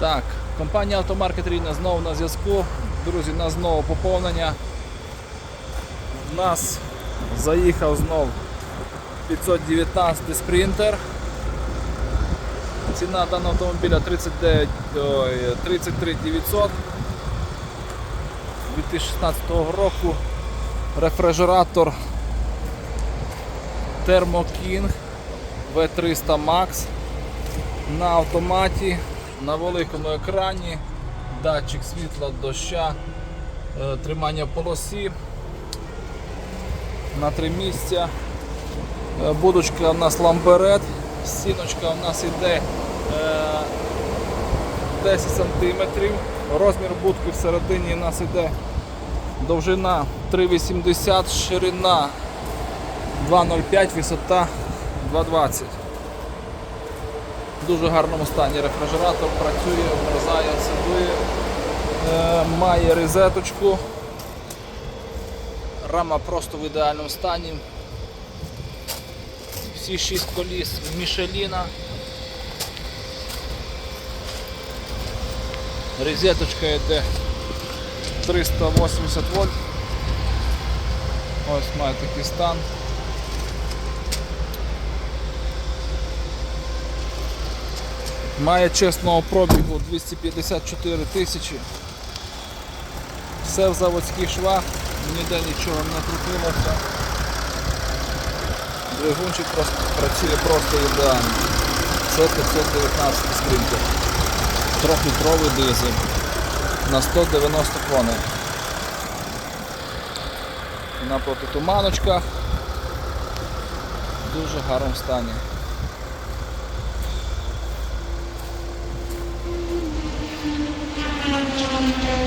Так, компанія Автомаркет Рівне знову на зв'язку. Друзі, нас знову поповнення. У нас заїхав знов 519 спринтер. Ціна даного автомобіля 39, ой, 33 900 2016 року. Рефрижератор Thermo King V300 Max на автоматі, на великому екрані, датчик світла, доща, е, тримання полосі на три місця. Е, Будочка у нас ламберет, стіночка у нас іде е, 10 см, розмір будки всередині у нас іде довжина 3,80, ширина 2,05, висота 2,20. В дуже гарному стані рефрижератор працює, вмерзає, сидує, е, має розеточку. Рама просто в ідеальному стані. Всі шість коліс Мішеліна. Розеточка йде 380 вольт. Ось має такий стан. Має чесного пробігу 254 тисячі. Все в заводських швах, ніде нічого не крутилося. Двигунчик просто працює просто ідеально. Це 519 скринька. Трьохлітровий дизель на 190 коней. На протитуманочках. Дуже гарному стані.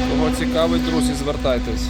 Кого цікавить, друзі, звертайтесь.